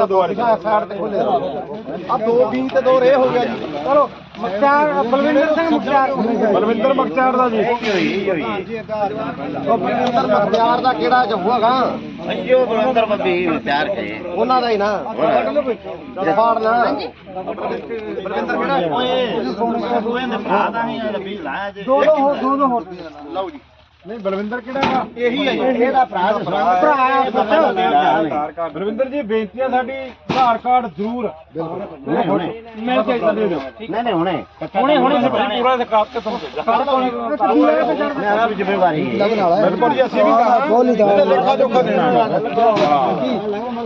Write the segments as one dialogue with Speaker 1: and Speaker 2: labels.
Speaker 1: ਆ ਦੋ ਬੀ ਤੇ ਦੋ ਰੇ ਹੋ ਗਿਆ ਜੀ ਚਲੋ ਮਖਤਿਆਰ ਬਲਵਿੰਦਰ ਸਿੰਘ ਮਖਤਿਆਰ
Speaker 2: ਬਲਵਿੰਦਰ ਮਖਤਿਆਰ ਦਾ ਜੀ
Speaker 1: ਉਹ ਬਲਵਿੰਦਰ ਮਖਤਿਆਰ ਦਾ ਕਿਹੜਾ ਜੱਫੂਗਾ
Speaker 3: ਅਈਓ ਬਲੰਦਰ ਬੱਬੀ ਤਿਆਰ ਕਰੇ
Speaker 1: ਉਹਨਾਂ ਦਾ ਹੀ ਨਾ ਫਾੜ ਨਾ ਬਲਵਿੰਦਰ ਕਿਹੜਾ
Speaker 3: ਓਏ ਦੋਵੇਂ ਦੇ ਭਰਾ ਦਾ ਨਹੀਂ ਰੱਬੀ ਲਾਇਆ ਜੇ
Speaker 1: ਦੋ ਦੋ ਹੋਰ ਦੋ ਦੋ ਹੋਰ ਲਓ ਜੀ
Speaker 2: ਨਹੀਂ ਬਲਵਿੰਦਰ ਕਿਹੜਾ ਹੈਗਾ
Speaker 1: ਇਹੀ ਹੈ ਇਹਦਾ ਭਰਾ ਭਰਾ
Speaker 2: ਬਲਵਿੰਦਰ ਜੀ ਬੇਨਤੀ ਹੈ ਸਾਡੀ ਆਧਾਰ ਕਾਰਡ ਜ਼ਰੂਰ। ਮਿਲ ਕੇ ਦੇ ਦਿਓ।
Speaker 3: ਨਹੀਂ ਨਹੀਂ ਹੁਣੇ।
Speaker 2: ਹੁਣੇ ਹੁਣੇ ਸਭੀ ਪੂਰਾ ਦਿਖਾ ਕੇ ਤੁਹਾਨੂੰ
Speaker 3: ਮੇਰਾ ਵੀ ਜ਼ਿੰਮੇਵਾਰੀ ਹੈ।
Speaker 2: ਬਿਲਕੁਲ ਜੀ ਅਸੀਂ ਵੀ
Speaker 1: ਬੋਲੀ ਦਾ
Speaker 2: ਲੇਖਾ ਜੋਖਾ ਦੇਣਾ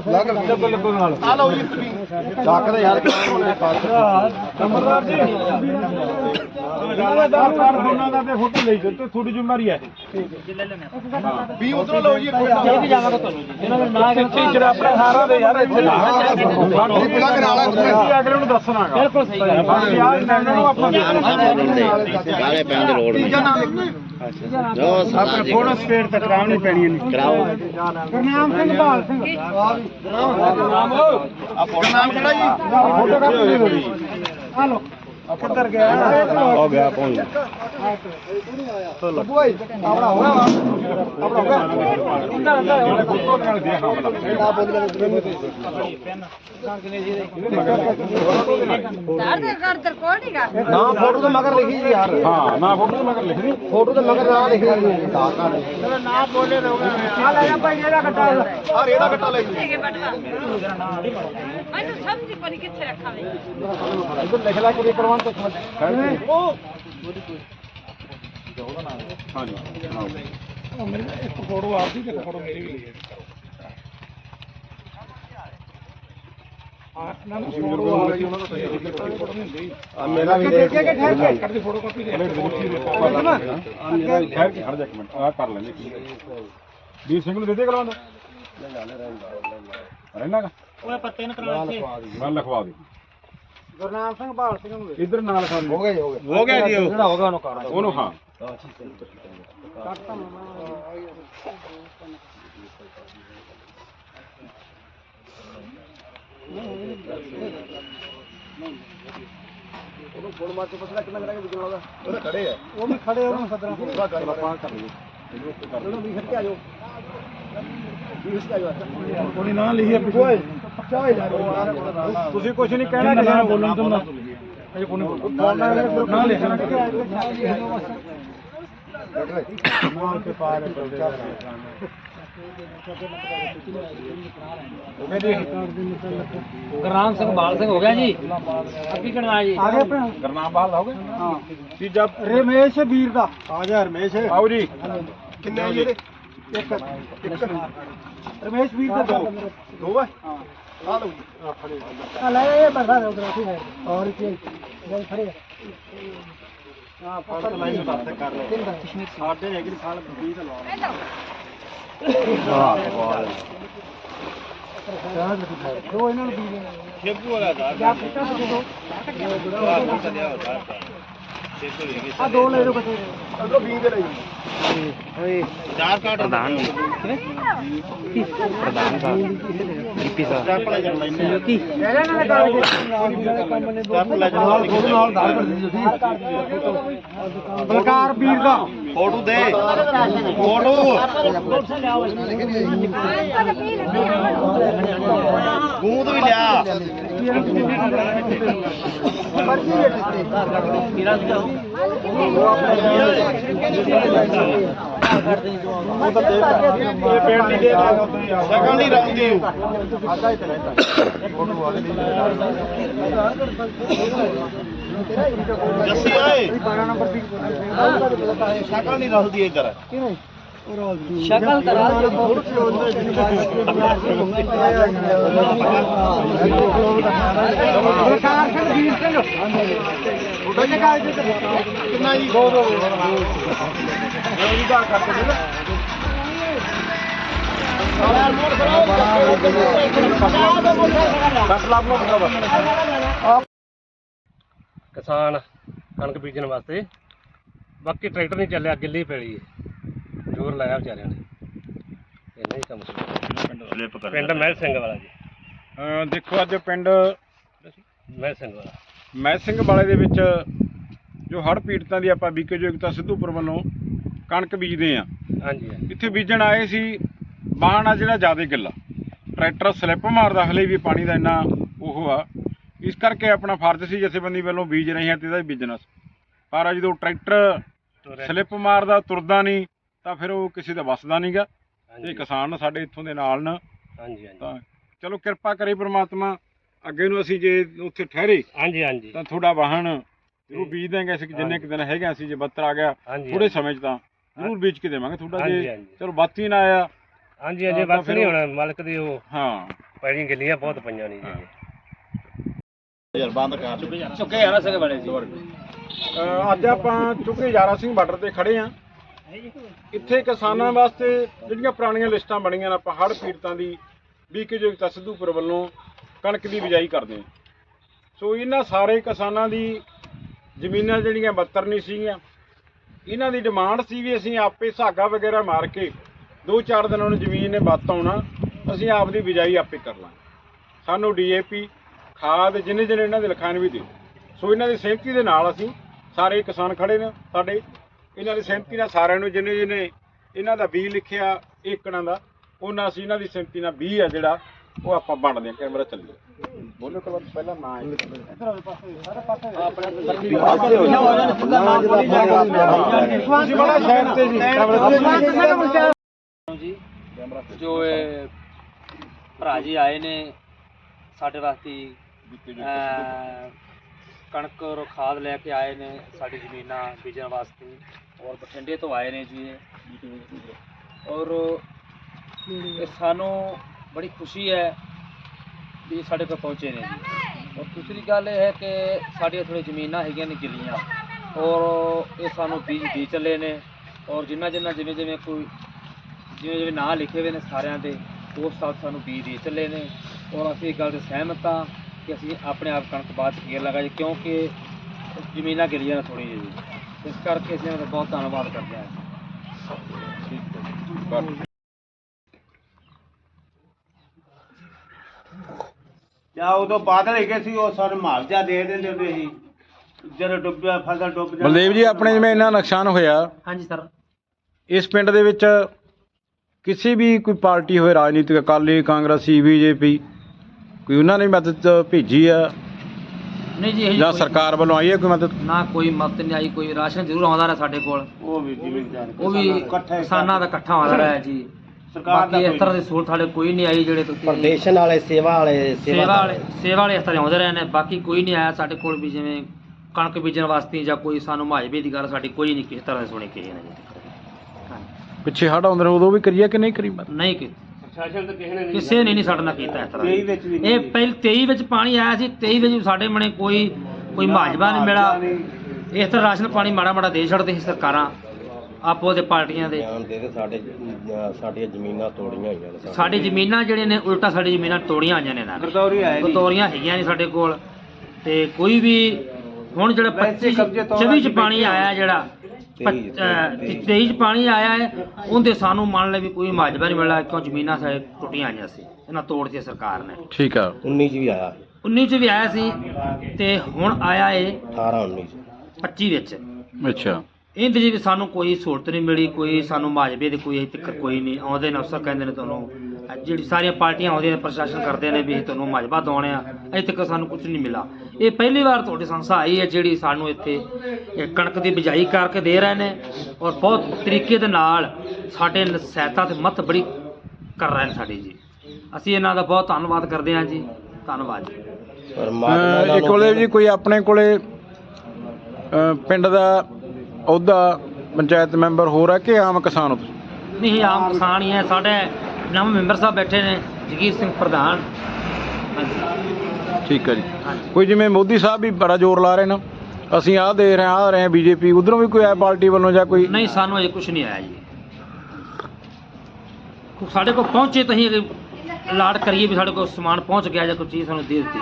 Speaker 2: ਲੱਗ ਲੱਗੋ ਨਾਲ
Speaker 1: ਆ ਲਓ ਜੀ ਚੱਕਦਾ ਯਾਰ। ਕਿਹਨੇ ਦੇ ਪਾਸ
Speaker 2: ਨੰਬਰਦਾਰ ਜੀ। ਆਧਾਰ ਕਾਰਡ ਦੋਨਾਂ ਦਾ ਤੇ ਫੋਟੋ ਲਈ ਤੇ ਤੁਹਾਡੀ ਜ਼ਿੰਮੇਵਾਰੀ ਹੈ
Speaker 1: ਵੀ ਉਧਰੋਂ ਲਓ ਜੀ ਇਹ ਵੀ ਜਾਵਾਂਗਾ ਤੁਹਾਨੂੰ
Speaker 2: ਇਹਨਾਂ ਦੇ ਨਾਂ ਕਿੱਥੇ ਜਿਹੜਾ ਆਪਣਾ ਸਾਰਾ ਦੇ ਯਾਰ ਇੱਥੇ
Speaker 1: ਪਲੱਗ ਨਾਲ ਆ।
Speaker 2: ਅਸੀਂ ਅਗਲੇ ਨੂੰ ਦੱਸਣਾ ਬਿਲਕੁਲ ਸਹੀ ਗੱਲ ਬਾਕੀ ਯਾਰ ਇਹਨਾਂ ਨੂੰ ਆਪਾਂ
Speaker 3: ਗਾਲੇ ਪੈਣ ਦੀ ਲੋੜ ਨਹੀਂ ਜੋ
Speaker 2: ਆਪਣੇ ਫੋਟੋ ਸਟੇਟ ਤੇ ਕਰਾਉਣੀ ਪੈਣੀ ਹੈ
Speaker 3: ਕਰਾਓ
Speaker 1: ਗੁਰਨਾਮ ਸਿੰਘ ਭਾਲ ਸਿੰਘ ਗੁਰਨਾਮ ਕਿਹੜਾ ਜੀ
Speaker 2: ਫੋਟੋ ਕਾਪੀ ਹੋ ਗਈ
Speaker 1: ਕਿੱਧਰ ਗਿਆ?
Speaker 2: ਹੋ ਗਿਆ ਪਹੁੰਚ
Speaker 1: ਬੱਬੂ ਭਾਈ ਆਪਣਾ ਹੋ ਗਿਆ ਆਪਣਾ ਹੋ ਗਿਆ? ਇੰਦਾ ਅੰਦਰ।
Speaker 2: ਫੋਟੋ ਨਾਲ ਦੇ
Speaker 4: ਤੇ ਕੋਲ ਨਹੀਂ ਗਾ
Speaker 1: ਨਾ ਫੋਟੋ ਤੇ ਮਗਰ ਲਿਖੀ ਜੀ ਯਾਰ।
Speaker 2: ਹਾਂ ਨਾ ਫੋਟੋ ਮਗਰ ਲਿਖ। ਦੀ
Speaker 1: ਫੋਟੋ ਤੇ ਮਗਰ ਨਾ ਲਿਖੀ ਜੀ ਦਾ ਕਰ ਨਾ ਬੋਲੇ ਰਹੋਗੇ ਆ ਲੈ ਜਾ ਭਾਈ ਇਹਦਾ ਕੱਟਾ ਆ ਰੇੜਾ ਕੱਟਾ ਲੈ ਜੀ।
Speaker 4: ਕੇ ਬਟਵਾ ਮੈਨੂੰ ਸਮਝ ਕੋਈ ਕਿੱਥੇ ਰੱਖਾ ਵੇ
Speaker 1: ਇਧਰ ਲਿਖ ਲੈ ਕੁੜੀ ਉਹ
Speaker 2: ਹਾਂਜੀ ਇੱਕ ਫੋਟੋ ਆਪਦੀ ਤੇ। ਫੋਟੋ ਮੇਰੀ ਵੀ ਲਈ ਆ ਨਾ ਫੋਟੋ ਆ ਗਈ ਉਹਨਾਂ ਦਾ ਸਹੀ ਫੋਟੋ ਨਹੀਂ ਹੁੰਦੀ
Speaker 1: ਆ ਮੇਰਾ ਵੀ ਦੇਖ ਕੇ ਠਹਿਰ ਕੇ
Speaker 2: ਕੱਢ ਦੀ ਫੋਟੋ ਕਾਪੀ ਦੇ ਮੇਰਾ ਠਹਿਰ ਕੇ ਖੜ ਜਾ ਇੱਕ ਮਿੰਟ ਆ ਕਰ ਲੈਂਦੇ ਕੀ ਵੀਰ ਸਿੰਘ ਨੂੰ ਦੇ ਦੇ ਕਲਵੰਦ ਰਹਿਣਾ ਕਾ
Speaker 3: ਓਏ ਪੱਤੇ ਨੂੰ ਕਰਾ ਕੇ
Speaker 2: ਮੈਂ ਲਿਖਵਾ ਦੇ
Speaker 1: ਗੁਰਨਾਮ ਸਿੰਘ ਭਾਲ ਸਿੰਘ ਨੂੰ
Speaker 2: ਇਧਰ ਨਾਲ ਕਰ
Speaker 1: ਹੋ ਗਿਆ ਜੀ ਹੋ ਗਿਆ।
Speaker 2: ਹੋ ਗਿਆ ਜੀ ਉਹ।
Speaker 1: ਜਿਹੜਾ ਹੋ ਗਿਆ ਉਹਨੂੰ ਕਰ
Speaker 2: ਉਹਨੂੰ ਹਾਂ।
Speaker 1: ਉਹਨੂੰ ਫੋਨ ਮਾਰ ਕੇ ਪੁੱਛਣਾ ਕਿੰਨਾ ਕਰਾਂਗੇ ਵਿਕਣ ਵਾਲਾ ਉਹਨੇ ਖੜੇ ਆ। ਉਹ ਵੀ ਖੜੇ ਉਹਨੂੰ ਸੱਦਣਾ ਪੂਰਾ ਗੱਲ ਆਪਾਂ ਕਰ ਲਈਏ ਉਹਨੂੰ ਵੀ ਖੱਤੇ ਆ ਜਾਓ। ਵੀ ਇਸ ਆ ਜਾਓ।
Speaker 2: ਕੋਈ ਨਾ ਲਿਖਿਆ
Speaker 1: ਓਏ ਪੱਕਾ ਹੀ ਯਾਰ
Speaker 2: ਤੁਸੀਂ ਕੁਝ ਨਹੀਂ ਕਹਿਣਾ ਕਿਸੇ ਨੂੰ ਬੋਲਣ ਤੋਂ ਨਾ। ਅਜੇ ਕੋਈ ਨਹੀਂ ਬੋਲਣਾ। ਨਾ ਲਿਖਣਾ ਮਾਲ ਕੇ ਪਾਰ
Speaker 5: ਗੁਰਨਾਮ ਸਿੰਘ ਬਾਲ ਸਿੰਘ ਹੋ ਗਿਆ ਜੀ। ਅੱਗੇ ਕਿਹੜਾ ਜੀ?
Speaker 1: ਆ ਗਏ ਆਪਣੇ
Speaker 2: ਗਰਨਾਮ ਬਾਲ
Speaker 1: ਹਾਂ
Speaker 2: ਤੀਜਾ
Speaker 1: ਰਮੇਸ਼ ਵੀਰ ਦਾ। ਆ ਜਾ ਰਮੇਸ਼।
Speaker 2: ਆਓ ਜੀ।
Speaker 1: ਕਿੰਨੇ ਜੀ ਇਹਦੇ? ਇੱਕ ਇੱਕ। ਰਮੇਸ਼ ਵੀਰ ਦਾ ਦੋ। ਦੋ ਵਾ? ਹਾਂ। ਆ ਲਓ ਜੀ ਆ ਲੈ ਇਹ ਬੰਦਾ ਦੇ ਉਧਰ ਉੱਥੇ ਹੈ ਔਰ ਕੀ ਗੱਲ ਖੜੇ ਆ ਹਾਂ ਫਸਲ ਲਾਈਨ ਪਾਸੇ ਕਰ ਲੈ ਸਾਡੇ ਹੈਗੇ ਸਾਲ 20 ਦਾ ਲਾਉਣਾ
Speaker 4: ਹੈਲੋ
Speaker 1: ਦੋ ਇਹਨਾਂ ਨੂੰ ਪੀ
Speaker 3: ਸ਼ੇਪੂ ਵਾਲਾ ਦਾ
Speaker 1: ਜਾ ਪੁੱਛਾ ਦੋ ਆ ਦੋ ਲੈ ਲਓ ਬੱਚੇ। ਅਗੋ 20 ਦੇ ਲਈ।
Speaker 3: ਆਧਾਰ ਕਾਰਡ ਪ੍ਰਧਾਨ ਪ੍ਰਧਾਨ ਸਾਹਿਬ। ਲੈ ਜਾਣ ਲੈਣੇ
Speaker 1: ਇਹਨਾਂ ਨੇ ਕਾਲ ਕੀਤੀ
Speaker 3: ਸਟੈਂਪ ਲੈ ਜਾਣ
Speaker 1: ਨਾਲ ਫੋਟੋ ਨਾਲ ਧਾਰ ਕਰ ਦਿੱਤੀ ਤੁਸੀਂ ਬਲਕਾਰ ਵੀਰ ਦਾ।
Speaker 3: ਫੋਟੋ ਦੇ। ਫੋਟੋ। ਗੂੰਦ ਵੀ ਲਿਆ।
Speaker 1: ਪਰਚੀ ਦੇ। ਦਿੱਤੇ
Speaker 2: ਇਹ ਪੇੜ ਨਹੀਂ ਦੇ
Speaker 3: ਸ਼ਕਲ ਨਹੀਂ ਰਹੂਗੀ ਜੱਸੀ ਓਏ
Speaker 1: 12 ਨੰਬਰ ਦੀ
Speaker 3: ਸ਼ਕਲ ਨਹੀਂ ਰਹੂਦੀ ਇੱਧਰ
Speaker 1: ਕਿਵੇਂ
Speaker 5: ਸ਼ਕਲ ਕਰਾ
Speaker 1: ਬਲਕਾਰ ਸਿੰਘ ਵੀਰ ਸਿੰਘ ਉਹਦਾ ਜਗਾ ਕਿੰਨਾ ਜੀ? ਦੋ ਦੋ
Speaker 2: ਉਹਦੀ ਦਾ ਕਰਕੇ ਦੇ ਨਾ ਦਸ ਲੱਖ ਨੂੰ ਮਤਲਬ
Speaker 6: ਕਿਸਾਨ ਕਣਕ ਬੀਜਣ ਵਾਸਤੇ ਬਾਕੀ ਟਰੈਕਟਰ ਨਹੀਂ ਚੱਲਿਆ ਗਿੱਲੀ ਪੈਲੀ ਹੈ ਜ਼ੋਰ ਲਾਇਆ ਵਿਚਾਰਿਆਂ ਨੇ। ਇੰਨਾ ਹੀ ਕੰਮ ਸੀ। ਪਿੰਡ ਮਹਿਲ ਸਿੰਘ ਵਾਲਾ ਜੀ।
Speaker 2: ਦੇਖੋ ਅੱਜ ਪਿੰਡ
Speaker 6: ਮੈਂ ਸਿੰਘ ਵਾਲਾ।
Speaker 2: ਮਹਿ ਸਿੰਘ ਵਾਲੇ ਦੇ ਵਿੱਚ ਜੋ ਹੜ੍ਹ ਪੀੜਤਾਂ ਦੀ ਆਪਾਂ ਬੀਕੇ ਜੋਗਤਾ ਸਿੱਧੂਪੁਰ ਵੱਲੋਂ ਕਣਕ ਬੀਜਦੇ ਆ
Speaker 6: ਹਾਂਜੀ
Speaker 2: ਇੱਥੇ ਬੀਜਣ ਆਏ ਸੀ ਬਾਣ ਆ ਜਿਹੜਾ ਜ਼ਿਆਦਾ ਗਿੱਲਾ। ਟਰੈਕਟਰ ਸਲਿੱਪ ਮਾਰਦਾ ਹਲੇ ਵੀ ਪਾਣੀ ਦਾ ਇੰਨਾ ਉਹ ਆ। ਇਸ ਕਰਕੇ ਆਪਣਾ ਫਰਜ਼ ਸੀ ਜਥੇਬੰਦੀ ਵੱਲੋਂ ਬੀਜ ਰਹੇ ਹਾਂ ਤੇ ਇਹਦਾ ਬਿਜ਼ਨਸ ਪਰ ਜਦੋਂ ਟਰੈਕਟਰ। ਸਲਿੱਪ ਮਾਰਦਾ ਤੁਰਦਾ ਨਹੀਂ ਤਾਂ ਫਿਰ ਉਹ ਕਿਸੇ ਦਾ ਵੱਸਦਾ ਨਹੀਂਗਾ ਇਹ ਕਿਸਾਨ ਸਾਡੇ ਇੱਥੋਂ ਦੇ ਨਾਲ ਨਾ।
Speaker 6: ਹਾਂਜੀ ਹਾਂਜੀ।
Speaker 2: ਤਾਂ ਚਲੋ ਕਿਰਪਾ ਕਰੇ ਪ੍ਰਮਾਤਮਾ। ਅੱਗੇ ਨੂੰ ਅਸੀਂ ਜੇ ਉੱਥੇ ਠਹਿਰੇ
Speaker 6: ਹਾਂਜੀ ਹਾਂਜੀ।
Speaker 2: ਤਾਂ ਤੁਹਾਡਾ ਵਾਹਨ ਜ਼ਰੂਰ ਬੀਜ ਦਾਂਗੇ ਅਸੀਂ ਜਿੰਨੇ ਕੁ ਦਿਨ ਹੈਗੇ ਅਸੀਂ ਜੇ ਬੱਤਰ ਆ ਗਿਆ
Speaker 6: ਹਾਂਜੀ
Speaker 2: ਥੋੜੇ ਸਮੇਂ 'ਚ ਤਾਂ ਜ਼ਰੂਰ ਬੀਜ ਕੇ ਦੇਵਾਂਗੇ ਤੁਹਾਡਾ
Speaker 6: ਹਾਂਜੀ,
Speaker 2: ਜੇ
Speaker 6: ਹਾਂਜੀ।
Speaker 2: ਚਲੋ ਬੱਤ ਹੀ ਨਾ ਆਇਆ
Speaker 6: ਹਾਂਜੀ ਅਜੇ
Speaker 2: ਤਾਂ
Speaker 6: ਬਸ
Speaker 2: ਫਿਰ
Speaker 6: ਨਹੀਂ ਹੋਣਾ ਮਾਲਕ ਦੀ ਉਹ
Speaker 2: ਹਾਂ।
Speaker 6: ਪੈੜੀਆਂ ਗਿੱਲੀਆਂ ਬਹੁਤ ਪਈਆਂ ਨੇ ਜੀ।
Speaker 3: ਯਾਰ ਬੰਦ ਕਰ।
Speaker 5: ਚੁੱਕੇ ਯਾਰ ਸਕੇ ਬੜੇ ਜੀ।
Speaker 2: ਅਹ ਅੱਜ ਆਪਾਂ ਚੁੱਕੇ ਯਾਰਾ ਸਿੰਘ ਬਾਰਡਰ ਤੇ ਖੜੇ ਆ ਇੱਥੇ ਕਿਸਾਨਾਂ ਵਾਸਤੇ ਜਿਹੜੀਆਂ ਪੁਰਾਣੀਆਂ ਲਿਸਟਾਂ ਬਣੀਆਂ ਨੇ ਆਪਾਂ ਹੜ੍ਹ ਪੀੜਤਾਂ ਦੀ ਬੀਕੇ ਜੋਗਤਾ ਸਿੱਧੂਪੁਰ ਵੱਲੋਂ ਕਣਕ ਦੀ ਬਿਜਾਈ ਕਰਦੇ ਹਾਂ ਸੋ ਇਹਨਾਂ ਸਾਰੇ ਕਿਸਾਨਾਂ ਦੀ ਜ਼ਮੀਨਾਂ ਜਿਹੜੀਆਂ 72 ਨਹੀਂ ਸੀਗੀਆਂ। ਇਹਨਾਂ ਦੀ ਡਿਮਾਂਡ ਸੀ ਵੀ ਅਸੀਂ ਆਪੇ ਸਾਗਾ ਵਗੈਰਾ ਮਾਰ ਕੇ ਦੋ ਚਾਰ ਦਿਨਾਂ ਨੂੰ ਜ਼ਮੀਨ ਨੇ ਬੱਤ ਆਉਣਾ, ਅਸੀਂ ਆਪ ਦੀ ਬਿਜਾਈ ਆਪੇ ਕਰ ਲਾਂਗੇ। ਸਾਨੂੰ ਡੀਏਪੀ, ਖਾਦ, ਜਿੰਨੇ ਜਿੰਨੇ ਇਹਨਾਂ ਦੇ ਲਿਖਾਣ ਵੀ ਦਿਓ। ਸੋ ਇਹਨਾਂ ਦੀ ਸਹਿਮਤੀ ਦੇ ਨਾਲ ਅਸੀਂ ਸਾਰੇ ਕਿਸਾਨ ਖੜੇ ਨੇ ਸਾਡੇ। ਇਹਨਾਂ ਦੀ ਸਹਿਮਤੀ ਨਾਲ ਸਾਰਿਆਂ ਨੂੰ ਜਿੰਨੇ ਜਿੰਨੇ ਇਹਨਾਂ ਦਾ ਬੀ ਲਿਖਿਆ ਏਕੜਾਂ ਦਾ, ਉਹਨਾਂ ਅਸੀਂ ਇਹਨਾਂ ਦੀ ਸਹਿਮਤੀ ਨਾਲ 20 ਆ ਜਿਹੜਾ ਉਹ ਆਪਾਂ ਵੰਡਦੇ ਹਾਂ ਕੈਮਰਾ ਚੱਲੇ ਬੋਲੋ ਤਾਂ ਪਹਿਲਾਂ ਨਾ ਤੁਸੀਂ ਬੜਾ ਸਾਈਡ ਤੇ ਜੀ।
Speaker 5: ਜੀ। ਜੋ ਇਹ ਭਰਾ ਜੀ ਆਏ ਨੇ ਸਾਡੇ ਵਾਸਤੇ ਕਣਕ ਔਰ ਖਾਦ ਲੈ ਕੇ ਆਏ ਨੇ ਸਾਡੀ ਜ਼ਮੀਨਾਂ ਬੀਜਣ ਵਾਸਤੇ। ਔਰ ਬਠਿੰਡੇ ਤੋਂ ਆਏ ਨੇ ਜੀ ਇਹ। ਔਰ ਸਾਨੂੰ ਬੜੀ ਖੁਸ਼ੀ ਹੈ ਵੀ ਸਾਡੇ ਕੋਲ ਪਹੁੰਚੇ ਨੇ ਜੀ। ਔਰ ਦੂਸਰੀ ਗੱਲ ਇਹ ਹੈ ਕਿ ਸਾਡੀਆਂ ਥੋੜ੍ਹੀਆਂ ਜ਼ਮੀਨਾਂ ਹੈਗੀਆਂ ਨੇ ਗਿੱਲੀਆਂ। ਔਰ ਇਹ ਸਾਨੂੰ ਬੀਜ ਦੇ ਚੱਲੇ ਨੇ। ਔਰ ਜਿੰਨਾ ਜਿੰਨਾ ਜਿਵੇਂ ਜਿਵੇਂ ਕੋਈ ਜਿਵੇਂ ਜਿਵੇਂ ਨਾਂ ਲਿਖੇ ਹੋਏ ਨੇ ਸਾਰਿਆਂ ਦੇ, ਉਸ ਹਿਸਾਬ ਸਾਨੂੰ ਬੀਜ ਦੇ ਚੱਲੇ ਨੇ। ਔਰ ਅਸੀਂ ਇਹ ਗੱਲ ਤੇ ਸਹਿਮਤ ਹਾਂ ਕਿ ਅਸੀਂ ਆਪਣੇ ਆਪ ਕਣਕ ਬਾਅਦ ਚ ਗੇਰ ਜੀ ਕਿਉਂਕਿ ਜ਼ਮੀਨਾਂ ਗਿਰੀਆਂ ਨੇ ਥੋੜ੍ਹੀਆਂ ਜਿਹੀ ਇਸ ਕਰਕੇ ਅਸੀਂ ਇਹਨਾਂ ਦਾ ਬਹੁਤ ਧੰਨਵਾਦ ਕਰਦੇ ਹਾਂ।
Speaker 7: ਠੀਕ ਹੈ ਜਾਂ ਉਦੋਂ ਬਾਦਲ ਹੈਗੇ ਸੀ ਉਹ ਸਾਨੂੰ ਮੁਆਵਜ਼ਾ ਦੇ ਦਿੰਦੇ ਹੁੰਦੇ ਸੀ। ਜਦੋਂ ਡੁੱਬਿਆ ਫਸਲ ਡੁੱਬ ਜਾਂਦੀ
Speaker 2: ਬਲਦੇਵ ਜੀ ਆਪਣੇ ਜਿਵੇਂ ਇੰਨਾ ਨੁਕਸਾਨ ਹੋਇਆ
Speaker 5: ਹਾਂਜੀ ਸਰ।
Speaker 2: ਇਸ ਪਿੰਡ ਦੇ ਵਿੱਚ ਕਿਸੇ ਵੀ ਕੋਈ ਪਾਰਟੀ ਹੋਵੇ ਰਾਜਨੀਤਿਕ ਅਕਾਲੀ ਕਾਂਗਰਸੀ ਬੀਜੇਪੀ ਕੋਈ ਉਹਨਾਂ ਨੇ ਮਦਦ ਭੇਜੀ ਆ?
Speaker 5: ਨਹੀਂ ਜੀ ਇਹ
Speaker 2: ਜਾਂ
Speaker 5: ਕੋਈ-
Speaker 2: ਸਰਕਾਰ ਵੱਲੋਂ ਆਈ ਹੈ ਕੋਈ ਮਦਦ?
Speaker 5: ਨਾ ਕੋਈ ਮਦਦ ਨਹੀਂ ਆਈ ਕੋਈ ਰਾਸ਼ਨ ਜ਼ਰੂਰ ਆਉਂਦਾ ਰਿਹਾ ਸਾਡੇ ਕੋਲ।
Speaker 7: ਉਹ ਵੀ ਜ਼ਿਮੀਂਦਾਰ
Speaker 5: ਉਹ ਵੀ
Speaker 7: ਇਕੱਠੇ
Speaker 5: ਕਿਸਾਨਾਂ ਦਾ ਇਕੱਠਾ ਆਉਂਦਾ ਰਿਹਾ ਜੀ।
Speaker 7: ਸਰਕਾਰ ਦਾ
Speaker 5: ਬਾਕੀ ਇਸ
Speaker 7: ਕੋਈ
Speaker 5: ਤਰ੍ਹਾਂ ਦੀ ਸਹੂਲਤ ਸਾਡੇ ਕੋਈ ਨਹੀਂ ਆਈ ਜਿਹੜੇ ਤੁਸੀਂ
Speaker 3: ਪ੍ਰਦੇਸ਼ਨ ਵਾਲੇ ਸੇਵਾ ਵਾਲੇ
Speaker 5: ਸੇਵਾ ਵਾਲੇ ਸੇਵਾ ਵਾਲੇ ਇਸ ਤਰ੍ਹਾਂ ਆਉਂਦੇ ਰਹੇ ਨੇ ਬਾਕੀ ਕੋਈ ਨਹੀਂ ਆਇਆ ਸਾਡੇ ਕੋਲ ਵੀ ਜਿਵੇਂ ਕਣਕ ਬੀਜਣ ਵਾਸਤੇ ਜਾਂ ਕੋਈ ਸਾਨੂੰ ਮੁਆਵਜ਼ੇ ਦੀ ਗੱਲ ਸਾਡੀ ਕੋਈ ਨਹੀਂ ਕਿਸੇ ਤਰ੍ਹਾਂ ਦੀ ਸੁਣੀ ਕਿਸੇ ਨੇ ਹਾਂਜੀ।
Speaker 2: ਪਿੱਛੇ ਹੜ ਆਉਂਦੇ ਨੇ ਉਦੋਂ ਵੀ ਕਰੀਏ ਕਿ ਨਹੀਂ ਕਰੀ
Speaker 5: ਨਹੀਂ ਕੀਤੀ
Speaker 6: ਪ੍ਰਸ਼ਾਸਨ ਤਾਂ ਕਿਸੇ ਨੇ ਨਹੀਂ
Speaker 5: ਕਿਸੇ ਨੇ ਨਹੀਂ ਸਾਡੇ ਨਾਲ ਕੀਤਾ ਇਸ ਤਰ੍ਹਾਂ
Speaker 7: ਤੇਈ ਵਿੱਚ ਵੀ
Speaker 5: ਇਹ ਪਹਿਲ 23 ਵਿੱਚ ਪਾਣੀ ਆਇਆ ਸੀ 23 ਵਿੱਚ ਸਾਡੇ ਮਨੇ ਕੋਈ ਕੋਈ ਮੁਆਵਜ਼ਾ ਨਹੀਂ ਮਿਲਾ ਇਸ ਤਰ੍ਹਾਂ ਰਾਸ਼ਨ ਪਾਣੀ ਮਾੜਾ ਮਾੜਾ ਦੇ ਛੱਡਦੇ ਸੀ ਸਰਕਾਰਾਂ। ਆਪੋ ਦੇ ਪਾਰਟੀਆਂ ਦੇ।
Speaker 3: ਬਿਆਨ ਦੇ ਕੇ ਸਾਡੇ ਅਹ ਸਾਡੀਆਂ ਜ਼ਮੀਨਾਂ ਤੋੜੀਆਂ ਹੋਈਆਂ ਨੇ
Speaker 5: ਸਾਡੀ। ਜ਼ਮੀਨਾਂ ਜਿਹੜੇ ਨੇ ਉਲਟਾ ਸਾਡੀ ਜ਼ਮੀਨਾਂ ਤੋੜੀਆਂ ਹੋਈਆਂ ਨੇ ਇਹਨਾਂ ਨੇ।
Speaker 7: ਗਰਦੌਰੀ ਆਏ ਨਹੀਂ।
Speaker 5: ਤੋਰੀਆਂ ਹੈਗੀਆਂ ਨੇ ਸਾਡੇ ਕੋਲ। ਤੇ ਕੋਈ ਵੀ ਹੁਣ ਜਿਹੜਾ
Speaker 7: ਵੈਸੇ
Speaker 5: 25
Speaker 7: ਕਬਜ਼ੇ ਤੋਂ
Speaker 5: 24 ਚ ਪਾਣੀ ਆਇਆ ਜਿਹੜਾ 23 ਚ ਪਾਣੀ। ਆਇਆ ਹੈ ਉਹਦੇ ਸਾਨੂੰ ਮੰਨ ਲੈ ਵੀ ਕੋਈ ਮੁਆਵਜ਼ਾ ਨਹੀਂ ਮਿਲਿਆ ਕਿਉਂ ਜ਼ਮੀਨਾਂ ਸਾਡੇ ਟੁੱਟੀਆਂ ਆਈਆਂ ਸੀ ਇਹਨਾਂ ਤੋੜਤੀਆਂ ਸਰਕਾਰ ਨੇ।
Speaker 2: ਠੀਕ ਆ।
Speaker 3: 19 ਚ ਵੀ ਆਇਆ।
Speaker 5: 19 ਚ ਵੀ ਆਇਆ ਸੀ ਤੇ ਹੁਣ ਆਇਆ ਏ
Speaker 3: 18 19 ਚ।
Speaker 5: 25 ਵਿੱਚ।
Speaker 2: ਅੱਛਾ।
Speaker 5: ਇਹਦੇ ਜੀ ਵੀ ਸਾਨੂੰ ਕੋਈ ਸਹੂਲਤ ਨਹੀਂ ਮਿਲੀ ਕੋਈ ਸਾਨੂੰ ਮੁਆਵਜ਼ੇ ਦੀ ਕੋਈ ਅਜੇ ਤੱਕ ਕੋਈ ਨਹੀਂ ਆਉਂਦੇ ਨੇ ਅਫਸਰ ਕਹਿੰਦੇ ਨੇ ਤੁਹਾਨੂੰ ਜਿਹੜੀ ਸਾਰੀਆਂ ਪਾਰਟੀਆਂ ਆਉਂਦੀਆਂ ਨੇ ਪ੍ਰਸ਼ਾਸਨ ਕਰਦੇ ਨੇ ਵੀ ਤੁਹਾਨੂੰ ਮੁਆਵਜ਼ਾ ਦਿਵਾਉਣੇ ਆ ਅਜੇ ਤੱਕ ਸਾਨੂੰ ਕੁਝ ਨਹੀਂ ਮਿਲਾ ਇਹ ਪਹਿਲੀ ਵਾਰ ਤੁਹਾਡੀ ਸੰਸਥਾ ਆਈ ਹੈ ਜਿਹੜੀ ਸਾਨੂੰ ਇੱਥੇ ਇਹ ਕਣਕ ਦੀ ਬਿਜਾਈ ਕਰਕੇ ਦੇ ਰਹੇ ਨੇ ਔਰ ਬਹੁਤ ਤਰੀਕੇ ਦੇ ਨਾਲ ਸਾਡੇ ਸਹਾਇਤਾ ਤੇ ਮਤ ਬੜੀ ਕਰ ਰਹੇ ਨੇ ਸਾਡੀ ਜੀ। ਅਸੀਂ ਇਹਨਾਂ ਦਾ ਬਹੁਤ ਧੰਨਵਾਦ ਕਰਦੇ ਹਾਂ ਜੀ। ਧੰਨਵਾਦ ਜੀ।
Speaker 2: ਇੱਕ ਕੋਲੇ ਜੀ ਕੋਈ ਆਪਣੇ ਕੋਲੇ ਪਿੰਡ ਦਾ ਅਹੁਦਾ ਪੰਚਾਇਤ ਮੈਂਬਰ ਹੋਰ ਹੈ ਕਿ ਆਮ ਕਿਸਾਨ ਹੋ ਤੁਸੀਂ?
Speaker 5: ਨਹੀਂ ਆਮ ਕਿਸਾਨ ਹੀ ਹੈ। ਸਾਡੇ ਨਵੇਂ ਮੈਂਬਰ ਸਾਹਿਬ ਬੈਠੇ ਨੇ ਜਗੀਰ ਸਿੰਘ ਪ੍ਰਧਾਨ। ਹਾਂਜੀ।
Speaker 2: ਠੀਕ ਹੈ ਜੀ।
Speaker 5: ਹਾਂਜੀ।
Speaker 2: ਕੋਈ ਜਿਵੇਂ ਮੋਦੀ ਸਾਹਿਬ ਵੀ ਬੜਾ ਜ਼ੋਰ ਲਾ ਰਹੇ ਨੇ। ਅਸੀਂ ਆਹ ਦੇ ਰਹੇ ਹਾਂ ਆਹ ਰਹੇ ਹਾਂ ਬੀਜੇਪੀ। ਉਧਰੋਂ ਵੀ ਕੋਈ ਹੈ ਪਾਰਟੀ ਵੱਲੋਂ ਜਾਂ ਕੋਈ?
Speaker 5: ਨਹੀਂ ਸਾਨੂੰ ਅਜੇ ਕੁਝ ਨਹੀਂ ਆਇਆ ਜੀ। ਕੁ- ਸਾਡੇ ਕੋਲ ਪਹੁੰਚੇ ਤਾਂ ਹੀ ਅਜੇ ਲਾਡ ਕਰੀਏ ਵੀ ਸਾਡੇ ਕੋਲ ਸਮਾਨ ਪਹੁੰਚ ਗਿਆ ਜਾਂ ਕੋਈ ਚੀਜ਼ ਸਾਨੂੰ ਦੇ ਦਿੱਤੀ।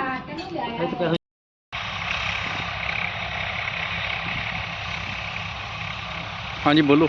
Speaker 5: ਇਹ ਤਾਂ
Speaker 2: ਹਾਂਜੀ, ਬੋਲੋ।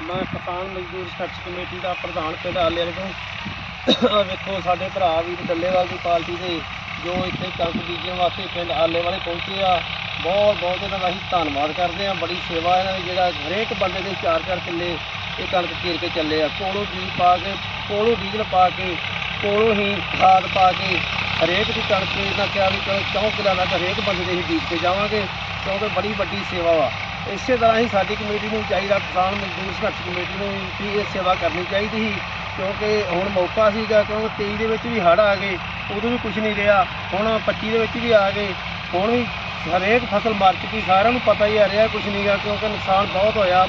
Speaker 7: ਮੈਂ ਕਿਸਾਨ ਮਜ਼ਦੂਰ ਸੱਚ ਕਮੇਟੀ ਦਾ ਪ੍ਰਧਾਨ ਪਿੰਡ ਆਲੇ ਤੋਂ ਵੇਖੋ ਸਾਡੇ ਭਰਾ ਵੀ ਡੱਲੇਵਾਲ ਦੀ ਪਾਰਟੀ ਦੇ, ਜੋ ਇੱਥੇ ਕਣਕ ਬੀਜਣ ਵਾਸਤੇ ਪਿੰਡ ਆਲੇ ਵਾਲੇ ਪਹੁੰਚੇ ਆ, ਬਹੁਤ ਬਹੁਤ ਇਹਨਾਂ ਦਾ ਅਸੀਂ ਧੰਨਵਾਦ ਕਰਦੇ ਆ, ਬੜੀ ਸੇਵਾ ਇਹਨਾਂ ਦੀ, ਜਿਹੜਾ ਹਰੇਕ ਬੰਦੇ ਦੇ ਚਾਰ ਚਾਰ ਕਿੱਲੇ ਇਹ ਕਣਕ ਚੀਰ ਕੇ ਚੱਲੇ ਆ। ਕੋਲੋਂ ਬੀਜ ਪਾ ਕੇ, ਕੋਲੋਂ ਡੀਜ਼ਲ ਪਾ ਕੇ, ਕੋਲੋਂ ਹੀ ਖਾਦ ਪਾ ਕੇ, ਹਰੇਕ ਦੀ ਕਣਕ ਇਹਨਾਂ ਕਿਹਾ ਵੀ ਚਲੋ ਚੌਂ ਕਿੱਲਾ ਦਾ ਹਰੇਕ ਬੰਦੇ ਦੇ ਹੀ ਬੀਜ ਕੇ ਜਾਵਾਂਗੇ, ਕਿਉਂਕਿ ਬੜੀ ਵੱਡੀ ਸੇਵਾ ਵਾ। ਇਸੇ ਤਰ੍ਹਾਂ ਹੀ ਸਾਡੀ ਕਮੇਟੀ ਨੂੰ ਚਾਹੀਦਾ ਕਿਸਾਨ ਮਜ਼ਦੂਰ ਸੰਘਰਸ਼ ਕਮੇਟੀ ਨੂੰ ਵੀ ਇਹ ਸੇਵਾ ਕਰਨੀ ਚਾਹੀਦੀ ਸੀ, ਕਿਉਂਕਿ ਹੁਣ ਮੌਕਾ ਸੀਗਾ ਕਿਉਂਕਿ 23 ਦੇ ਵਿੱਚ ਵੀ ਹੜ੍ਹ ਆ ਗਏ, ਉਦੋਂ ਵੀ ਕੁਝ ਨਹੀਂ ਰਿਹਾ, ਹੁਣ 25 ਦੇ ਵਿੱਚ ਵੀ ਆ ਗਏ, ਹੁਣ ਵੀ ਹਰੇਕ ਫਸਲ ਮਰ ਚੁੱਕੀ, ਸਾਰਿਆਂ ਨੂੰ ਪਤਾ ਹੀ ਆ ਰਿਹਾ ਕੁਝ ਨਹੀਂ ਗਾ, ਕਿਉਂਕਿ ਨੁਕਸਾਨ ਬਹੁਤ ਹੋਇਆ,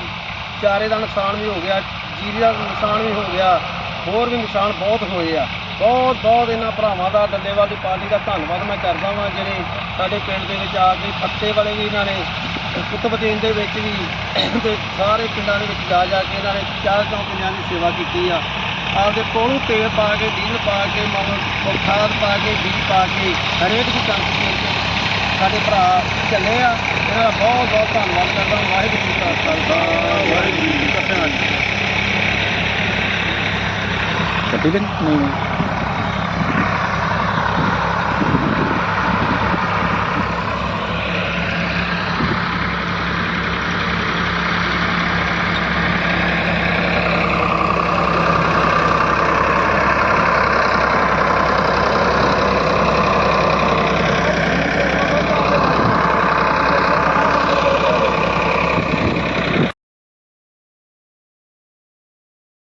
Speaker 7: ਚਾਰੇ ਦਾ ਨੁਕਸਾਨ ਵੀ ਹੋ ਗਿਆ, ਜੀਰੀ ਦਾ ਨੁਕਸਾਨ ਵੀ ਹੋ ਗਿਆ, ਹੋਰ ਵੀ ਨੁਕਸਾਨ ਬਹੁਤ ਹੋਏ ਆ। ਬਹੁਤ ਬਹੁਤ ਇਹਨਾਂ ਭਰਾਵਾਂ ਦਾ, ਡੱਲੇਵਾਲ ਦੀ ਪਾਰਟੀ ਦਾ ਧੰਨਵਾਦ ਮੈਂ ਕਰਦਾ ਵਾਂ, ਜਿਹੜੇ ਸਾਡੇ ਪਿੰਡ ਦੇ ਵਿੱਚ ਆ ਕੇ ਪੱਤੇ ਵਾਲੇ ਵੀ ਇਹਨਾਂ ਨੇ ਕੁਤਬਦੀਨ ਦੇ ਵਿੱਚ ਵੀ ਤੇ ਸਾਰੇ ਪਿੰਡਾਂ ਦੇ ਵਿੱਚ ਜਾ ਜਾ ਕੇ ਇਹਨਾਂ ਨੇ ਚਾਰ ਚੌਂ ਪਿੰਡਾਂ ਦੀ ਸੇਵਾ ਕੀਤੀ ਆ। ਆਪਦੇ ਕੋਲੋਂ ਤੇਲ ਪਾ ਕੇ ਡੀਜ਼ਲ ਪਾ ਕੇ ਮਗਰ ਖਾਦ ਪਾ ਕੇ ਬੀਜ ਪਾ ਕੇ ਹਰੇਕ ਦੀ ਕਣਕ ਕੇ ਸਾਡੇ ਭਰਾ ਚੱਲੇ ਆ। ਇਹਨਾਂ ਦਾ ਬਹੁਤ ਬਹੁਤ ਧੰਨਵਾਦ ਕਰਦਾ ਵਾਹਿਗੁਰੂ ਜੀ ਕਾ ਖਾਲਸਾ। ਵਾਹਿਗੁਰੂ ਜੀ ਕੀ ਫਤਿਹ।
Speaker 2: ਕੱਟੀ ਨਹੀਂ।